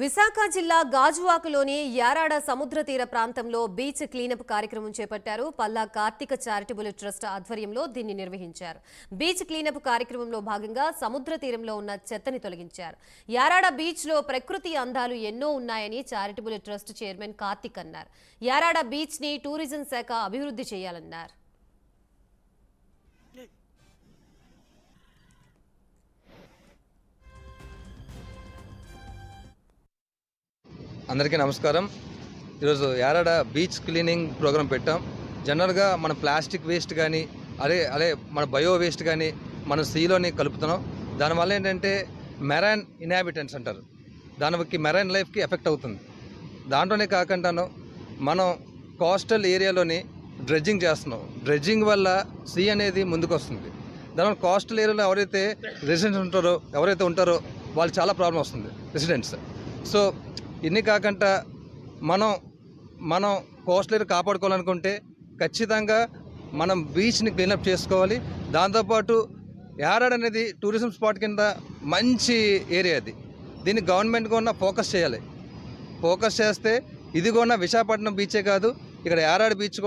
విశాఖ జిల్లా గాజువాకలోని యారాడ సముద్ర తీర ప్రాంతంలో బీచ్ క్లీనప్ కార్యక్రమం చేపట్టారు. పల్లా కార్తీక చారిటబుల్ ట్రస్ట్ ఆధ్వర్యంలో దీన్ని నిర్వహించారు. బీచ్ క్లీనప్ కార్యక్రమంలో భాగంగా సముద్ర తీరంలో ఉన్న చెత్తని తొలగించారు. యారాడ బీచ్లో ప్రకృతి అందాలు ఎన్నో ఉన్నాయని చారిటబుల్ ట్రస్ట్ చైర్మన్ కార్తిక్ అన్నారు. యారాడ బీచ్ని టూరిజం శాఖ అభివృద్ధి చేయాలన్నారు. అందరికీ నమస్కారం. ఈరోజు యారాడ బీచ్ క్లీనింగ్ ప్రోగ్రామ్ పెట్టాం. జనరల్గా మన ప్లాస్టిక్ వేస్ట్ కానీ అదే అదే మన బయో వేస్ట్ కానీ మన సీలోని కలుపుతున్నాం. దానివల్ల ఏంటంటే మెరైన్ ఇన్హాబిటెంట్స్ అంటారు. దానికి మెరైన్ లైఫ్కి ఎఫెక్ట్ అవుతుంది. దాంట్లోనే కాకుండాను మనం కోస్టల్ ఏరియాలోని డ్రెడ్జింగ్ చేస్తున్నాం. డ్రెడ్జింగ్ వల్ల సీ అనేది ముందుకు వస్తుంది దానివల్ల కోస్టల్ ఏరియాలో ఎవరైతే రెసిడెంట్స్ ఉంటారో ఎవరైతే ఉంటారో వాళ్ళు చాలా ప్రాబ్లం వస్తుంది. రెసిడెంట్స్. సో ఇన్ని కాకుండా మనం మనం కోస్టల్ కాపాడుకోవాలనుకుంటే ఖచ్చితంగా మనం బీచ్ని క్లీనప్ చేసుకోవాలి. దాంతోపాటు యారాడ్ అనేది టూరిజం స్పాట్ కింద మంచి ఏరియా అది. దీన్ని గవర్నమెంట్ కూడా ఫోకస్ చేయాలి. ఫోకస్ చేస్తే ఇది కూడా విశాఖపట్నం బీచే కాదు ఇక్కడ యారాడ్ బీచ్ కూడా